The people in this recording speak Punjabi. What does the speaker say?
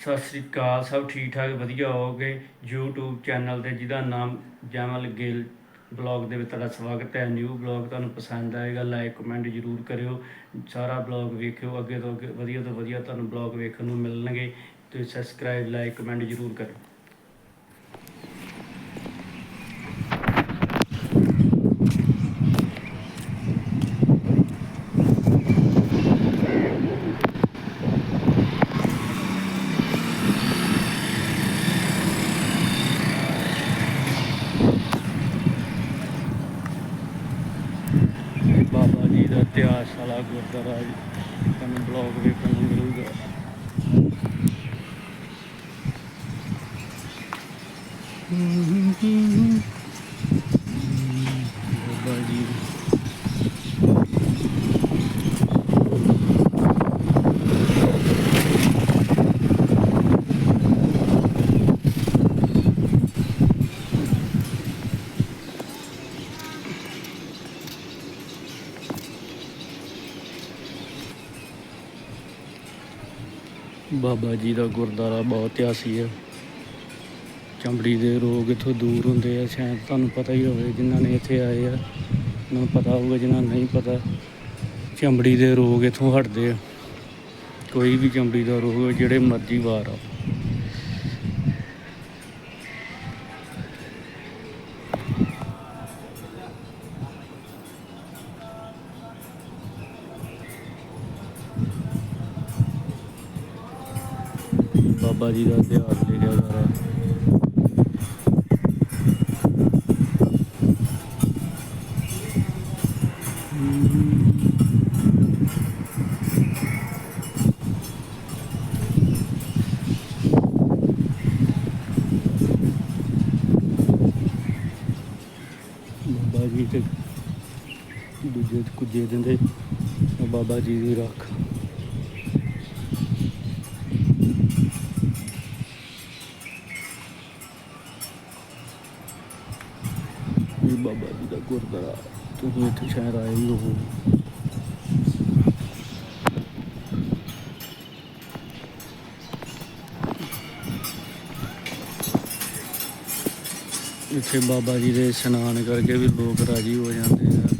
ਸਤਿ ਸ੍ਰੀ ਅਕਾਲ, ਸਭ ਠੀਕ ਠਾਕ ਵਧੀਆ ਹੋਗੇ YouTube ਚੈਨਲ ਤੇ ਜਿਹਦਾ ਨਾਮ ਜਮਲ ਗਿੱਲ ਬਲੌਗ ਦੇ ਵਿੱਚ ਤੁਹਾਡਾ ਸਵਾਗਤ ਹੈ। ਨਿਊ ਬਲੌਗ ਤੁਹਾਨੂੰ ਪਸੰਦ ਆਏਗਾ ਲਾਈਕ ਕਮੈਂਟ ਜਰੂਰ ਕਰਿਓ। ਸਾਰਾ ਬਲੌਗ ਵੇਖਿਓ, ਅੱਗੇ ਤੋਂ ਅੱਗੇ ਵਧੀਆ ਤੋਂ ਵਧੀਆ ਤੁਹਾਨੂੰ ਬਲੌਗ ਵੇਖਣ ਨੂੰ ਮਿਲਣਗੇ। ਤੇ ਸਬਸਕ੍ਰਾਈਬ ਲਾਈਕ ਕਮੈਂਟ ਜਰੂਰ ਕਰਿਓ। ਬਾਬਾ ਜੀ ਦਾ ਇਤਿਹਾਸ ਵਾਲਾ ਗੁਰਦੁਆਰਾ ਜੀ ਤੁਹਾਨੂੰ ਬਲੌਗ ਵੇਖਣ ਨੂੰ ਮਿਲੂਗਾ ਬਾਬਾ ਜੀ ਬਾਬਾ ਜੀ ਦਾ ਗੁਰਦੁਆਰਾ ਬਹੁਤ ਇਤਿਹਾਸੀ ਹੈ ਚਮੜੀ ਦੇ ਰੋਗ ਇੱਥੋਂ ਦੂਰ ਹੁੰਦੇ ਆ, ਸ਼ਾਇਦ ਤੁਹਾਨੂੰ ਪਤਾ ਹੀ ਹੋਵੇ ਜਿਨ੍ਹਾਂ ਨੇ ਇੱਥੇ ਆਏ ਆ। ਉਹਨਾਂ ਨੂੰ ਪਤਾ ਹੋਊਗਾ, ਜਿਨ੍ਹਾਂ ਨੂੰ ਨਹੀਂ ਪਤਾ। ਚਮੜੀ ਦੇ ਰੋਗ ਇੱਥੋਂ ਹਟਦੇ ਆ। ਕੋਈ ਵੀ ਚਮੜੀ ਦਾ ਰੋਗ ਜਿਹੜੇ ਮਰਜ਼ੀ ਵਾਰ ਆ ਬਾਬਾ ਜੀ ਦਾ ਇਤਿਹਾਸ ਲਿਖਿਆ ਸਾਰਾ ਬਾਬਾ ਜੀ ਤੇ ਦੂਜੇ ਕੁਝੇ ਦਿੰਦੇ, ਬਾਬਾ ਜੀ ਦੀ ਰੱਖ। ਬਾਬਾ ਜੀ ਦਾ ਗੁਰਦੁਆਰਾ। ਤੁਸੀਂ ਇੱਥੇ ਸ਼ਾਇਦ ਆਏ ਹੀ ਹੋ ਇੱਥੇ ਬਾਬਾ ਜੀ ਦੇ ਇਸ਼ਨਾਨ ਕਰਕੇ ਵੀ ਲੋਕ ਰਾਜੀ ਹੋ ਜਾਂਦੇ ਆ।